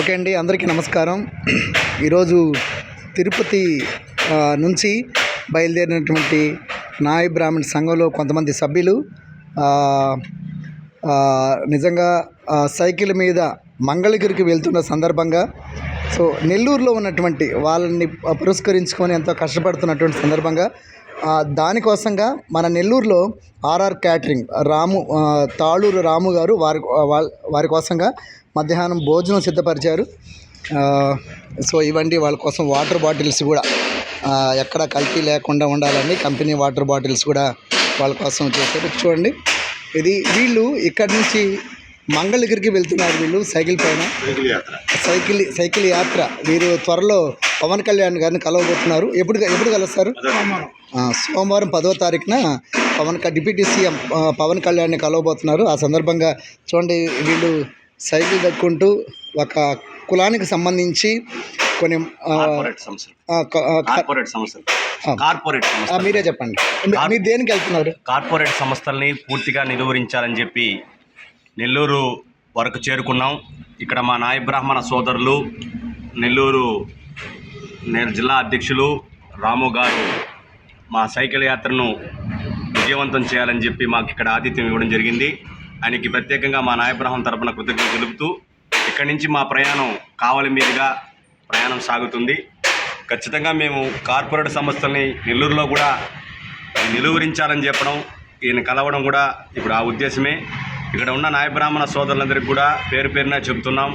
Okay అండి అందరికీ నమస్కారం. ఈరోజు తిరుపతి నుంచి బయలుదేరినటువంటి నాయ బ్రాహ్మణ సంఘంలో కొంతమంది సభ్యులు నిజంగా సైకిల్ మీద మంగళగిరికి వెళ్తున్న సందర్భంగా సో నెల్లూరులో ఉన్నటువంటి వాళ్ళని పురస్కరించుకొని ఎంతో కష్టపడుతున్నటువంటి సందర్భంగా దానికోసంగా మన నెల్లూరులో ఆర్ఆర్ క్యాటరింగ్ రాము తాళూరు రాము గారు వారి వాళ్ళ వారి కోసంగా మధ్యాహ్నం భోజనం సిద్ధపరిచారు. సో ఇవండి వాళ్ళ కోసం వాటర్ బాటిల్స్ కూడా. ఎక్కడ కల్తీ లేకుండా ఉండాలని కంపెనీ వాటర్ బాటిల్స్ కూడా వాళ్ళ కోసం చేశారు. చూడండి ఇది వీళ్ళు ఇక్కడి నుంచి మంగళగిరికి వెళ్తున్నారు వీళ్ళు సైకిల్ పైన. సైకిల్ సైకిల్ యాత్ర. వీరు త్వరలో పవన్ కళ్యాణ్ గారిని కలవబోతున్నారు ఎప్పుడు ఎప్పుడు కలుస్తారు? సోమవారం పదో తారీఖున పవన్ డిప్యూటీ సీఎం పవన్ కళ్యాణ్ని కలవబోతున్నారు. ఆ సందర్భంగా చూడండి వీళ్ళు సైకిల్ దక్కుంటూ ఒక కులానికి సంబంధించి కొన్ని కార్పొరేట్ సంస్థలు. మీరే చెప్పండి. మీరు దేనికి వెళ్తున్నారు? కార్పొరేట్ సంస్థల్ని పూర్తిగా నిలువరించాలని చెప్పి నెల్లూరు వరకు చేరుకున్నాం. ఇక్కడ మా నాయ బ్రాహ్మణ సోదరులు నెల్లూరు నేను జిల్లా అధ్యక్షులు రాము గారు. మా సైకిల్ యాత్రను విజయవంతం చేయాలని చెప్పి మాకు ఇక్కడ ఆతిథ్యం ఇవ్వడం జరిగింది. ఆయనకి ప్రత్యేకంగా మా నాయబ్రహం తరపున కృతజ్ఞత తెలుపుతూ ఇక్కడి నుంచి మా ప్రయాణం కావలి మీదుగా ప్రయాణం సాగుతుంది. ఖచ్చితంగా మేము కార్పొరేట్ సంస్థల్ని నెల్లూరులో కూడా నిలువరించాలని చెప్పడం ఈయన కలవడం కూడా ఇప్పుడు ఆ ఉద్దేశమే. ఇక్కడ ఉన్న నాయబ్రాహ్మణ సోదరులందరికీ కూడా పేరు పేరున చెబుతున్నాం.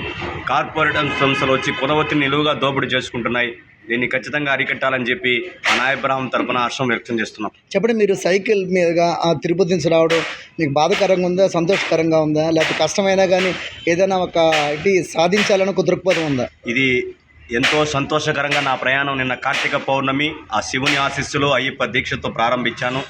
కార్పొరేట్ సంస్థలు వచ్చి కులవత్తిని నిలువుగా దోపిడీ చేసుకుంటున్నాయి. దీన్ని ఖచ్చితంగా అరికట్టాలని చెప్పి మా నాయ బ్రాహ్మణ తరపున హర్షం వ్యక్తం చేస్తున్నాం. చెప్పండి మీరు సైకిల్ మీదుగా ఆ తిరుపతి నుంచి రావడం మీకు బాధాకరంగా ఉందా సంతోషకరంగా ఉందా? లేకపోతే కష్టమైనా కానీ ఏదైనా ఒక ఇది సాధించాలని ఒక దృక్పథం ఉందా? ఇది ఎంతో సంతోషకరంగా నా ప్రయాణం నిన్న కార్తీక పౌర్ణమి ఆ శివుని ఆశీస్సులు అయ్యప్ప దీక్షతో ప్రారంభించాను.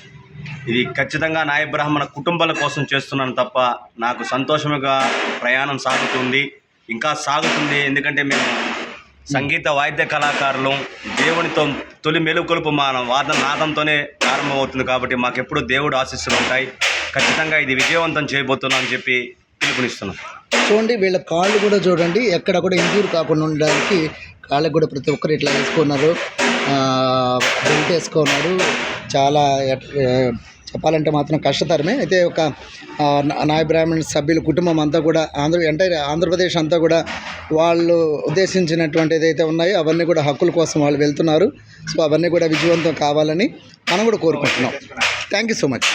ఇది ఖచ్చితంగా నాయ బ్రాహ్మణ కుటుంబాల కోసం చేస్తున్నాను తప్ప నాకు సంతోషముగా ప్రయాణం సాగుతుంది. ఇంకా సాగుతుంది ఎందుకంటే మేము సంగీత వాయిద్య కళాకారులు దేవునితో తొలి మెలుకొలుపు మానం వాదన నాదంతోనే ప్రారంభమవుతుంది కాబట్టి మాకెప్పుడు దేవుడు ఆశీస్సులు ఉంటాయి. ఖచ్చితంగా ఇది విజయవంతం చేయబోతున్నాం అని చెప్పి పిలుపునిస్తున్నాం. చూడండి వీళ్ళ కాళ్ళు కూడా చూడండి ఎక్కడ కూడా ఇంజూర్ కాకుండా ఉండడానికి కాళ్ళకు కూడా ప్రతి ఒక్కరు ఇట్లా వేసుకున్నారు. బెల్ట్ వేసుకున్నారు. చాలా చెప్పాలంటే మాత్రం కష్టతరమే. అయితే ఒక ఆ, నాయ బ్రాహ్మణ సభ్యుల కుటుంబం అంతా కూడా ఆంధ్ర ఎంటైర్ ఆంధ్రప్రదేశ్ అంతా కూడా వాళ్ళు ఉద్దేశించినటువంటి ఏదైతే ఉన్నాయో అవన్నీ కూడా హక్కుల కోసం వాళ్ళు వెళ్తున్నారు. సో అవన్నీ కూడా విజయవంతం కావాలని మనం కూడా కోరుకుంటున్నాం. Thank you so much